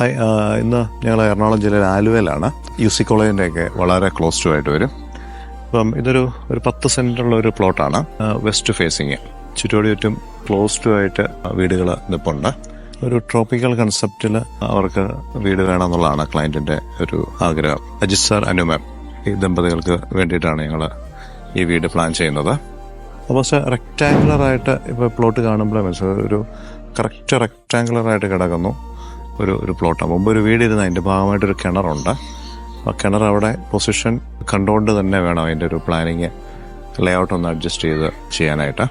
Hi ഇന്ന് ഞങ്ങൾ എറണാകുളം ജില്ലയിൽ ആലുവയിലാണ്. യു സി കോളേജിന്റെ ഒക്കെ വളരെ ക്ലോസ് ടു ആയിട്ട് വരും. അപ്പം ഇതൊരു ഒരു പത്ത് സെന്റുള്ള ഒരു പ്ലോട്ടാണ്. വെസ്റ്റ് ഫേസിങ് ചുറ്റോടി ചുറ്റും ക്ലോസ് ടു ആയിട്ട് വീടുകൾ നിൽപ്പുണ്ട് ഒരു ട്രോപ്പിക്കൽ കൺസെപ്റ്റിൽ അവർക്ക് വീട് വേണമെന്നുള്ളതാണ് ക്ലയന്റിന്റെ ഒരു ആഗ്രഹം. അജിത് സാർ അനുമാം ഈ ദമ്പതികൾക്ക് വേണ്ടിയിട്ടാണ് ഞങ്ങൾ ഈ വീട് പ്ലാൻ ചെയ്യുന്നത്. അപ്പോൾ സാർ റെക്റ്റാങ്കുലർ ആയിട്ട് ഇപ്പോൾ പ്ലോട്ട് കാണുമ്പോഴേ മനസ്സിലായി ഒരു കറക്റ്റ് റെക്റ്റാങ്കുലർ ആയിട്ട് കിടക്കുന്നു. ഒരു ഒരു പ്ലോട്ടാണ് മുമ്പ് ഒരു വീടിരുന്ന് അതിന്റെ ഭാഗമായിട്ടൊരു കിണറുണ്ട്. ആ കിണർ അവിടെ പൊസിഷൻ കണ്ടുകൊണ്ട് തന്നെ വേണം അതിന്റെ ഒരു പ്ലാനിങ് ലേ ഔട്ട് ഒന്ന് അഡ്ജസ്റ്റ് ചെയ്ത് ചെയ്യാനായിട്ട്.